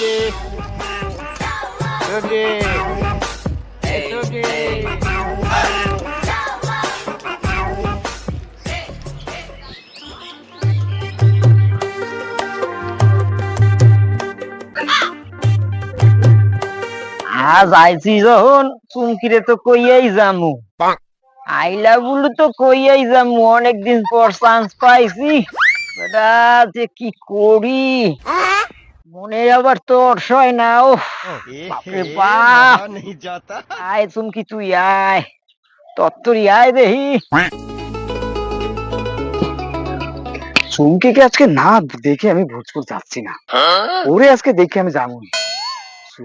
আজ আইছি যখন চুমকিরে তো কইয়াই জামু আইলা বুলু তো কইয়াই জামু অনেকদিন পর চান্স পাইছি। বেটা যে কি করি? মনের আবার তোর সয় না ও বাপরে বাপ। আয় চুমকি তুই আয় তত্তরি আয় দেহি। চুমকিকে আজকে না দেখে আমি ভোজপুর যাচ্ছি না। হ্যাঁ? ওরে আজকে দেখে আমি যাব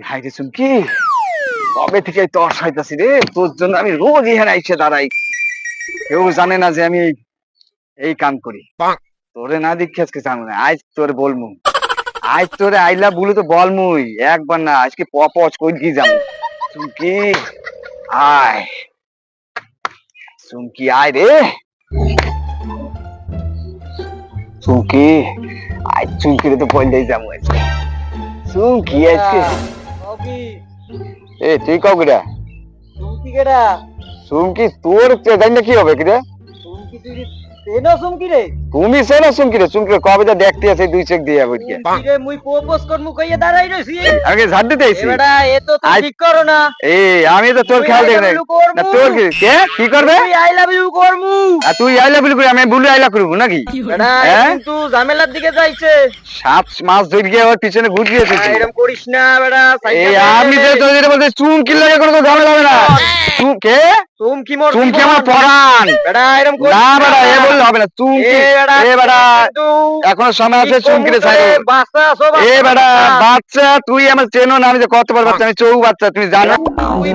হাই রে চুমকি কবে থেকে তো অসহায়তাছি রে? তোর জন্য আমি রোজ এখানে আইসে দাঁড়াই। কেউ জানে না যে আমি এই কাম করি। তোরে না দেখি আজকে জানো না আজ তোর বলব আজ তোরে আইলা বলে তো বলমুই একবার না আজকে পপচ কই কি যাব। চুমকি আয়। চুমকি আয় রে। চুমকি আজ চুমকি রে তো বললেই যাব আজকে। চুমকি আজকে? এ তুই কাউ কিরা? চুমকি কেডা? চুমকি তোর জানি না কি হবে কিরা? চুমকি তুই তেনো চুমকি রে? তুমি সে না চুমকি রে চুমকি রে কবে যা দেখতে আছে দুই চেক দিয়ে কে রে মুই প্রপোজ করমু কইয়া দাঁড়াই রইছি। আগে ঝাড় দিতে আইছি? এবারে এ তো তুই ঠিক করো না। এই আমি তো তোর খেয়াল দেখি না তোর কি কে? কি করবে? তুই আই লাভ ইউ করমু আর তুই আইলা বিল করি আমি বুলু আইলা করব নাকি? হ্যাঁ? কিন্তু ঝামেলার দিকে যাইছে। সাত মাস ধরে গিয়ে আবার পিছনে ঘুরে গিয়েছে আ, এরম করিস না বেটা এই আমি তো তোর যেটা বলতে চুমকি লাগে কোনো ঝামেলা হবে না। তুই কে? চুমকি মোর চুমকি জীবন। আমার পরাণ। বেটা এরম করিস না বেটা এ বললে হবে না চুমকি। এ বেটা এখনও সময় আছে কি চুমকি রে? করব ছাড়ো। বাচ্চা সব এ বাচ্চা, বেটা বাচ্চা। তুই আমার চেনো না আমি যে কত বড় বাচ্চা আমি চৌ বাচ্চা তুমি জানো? তুই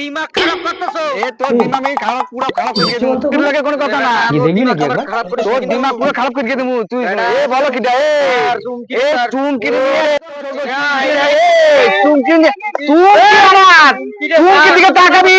দিমাগ খারাপ করতেছো। এ তোর দিমাগ আমি খারাপ পুরো খারাপ করে দিয়েছি তোর লাগে কোনো কথা না। কি দেখবি নাকি একবার তোর দিমাগ পুরো খারাপ করে দিয়েছি তুই এ বলো কি দা এ চুমকি এ চুমকি রে এ চুমকি রে চুমকি আমার। চুমকি দিকে তাকাবি।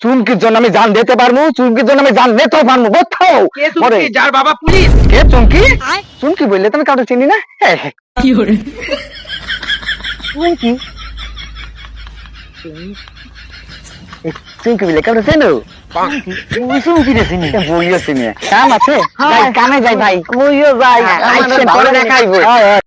চুমকির জন্য আমি জান দিতে পারব চুমকির জন্য আমি জান দিতেও পারব কোথাও মরে। যার বাবা পুলিশ। কে চুমকি চুমকি বললে তুমি কাউকে চিনি না? হ্যাঁ, হ্যাঁ। চুমকি চুমকি বলে কাউকে চেনো? চুমকি রে চিনি। বলিও চিনি। কাম আছে? যাই, কামে যাই ভাই। মুইও যাই। হ্যাঁ, পরে দেখাইবো। হয়, হয়।